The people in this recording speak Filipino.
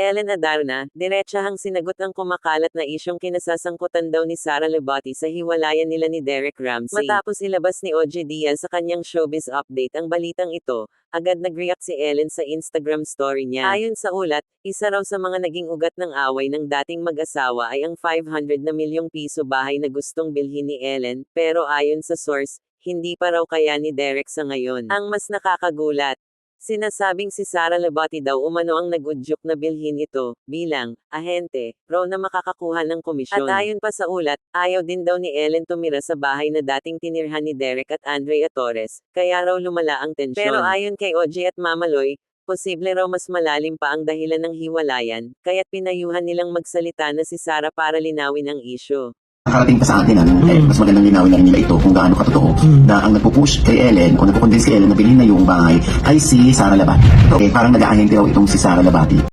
Ellen Adarna, diretsahang sinagot ang kumakalat na isyong kinasasangkutan daw ni Sara Labati sa hiwalayan nila ni Derek Ramsey. Matapos ilabas ni OJ Diaz sa kanyang showbiz update ang balitang ito, agad nag-react si Ellen sa Instagram story niya. Ayon sa ulat, isa raw sa mga naging ugat ng away ng dating mag-asawa ay ang 500 na milyong piso bahay na gustong bilhin ni Ellen, pero ayon sa source, hindi pa raw kaya ni Derek sa ngayon. Ang mas nakakagulat, Sinasabing si Sara Labati daw umano ang nag-udyok na bilhin ito, bilang, ahente, raw na makakakuha ng komisyon. At ayon pa sa ulat, ayaw din daw ni Ellen tumira sa bahay na dating tinirhan ni Derek at Andrea Torres, kaya raw lumala ang tensyon. Pero ayon kay OJ at Mamaloy, posible raw mas malalim pa ang dahilan ng hiwalayan, kaya't pinayuhan nilang magsalita na si Sara para linawin ang isyo. Nakarating pa sa atin ano, eh, mas magandang linawin na rin nila ito kung gaano katotoo na ang nagpupush kay Ellen o nagpukonvince kay Ellen na bilhin na yung bahay ay si Sara Labati. Okay, parang nag-aahente raw itong si Sara Labati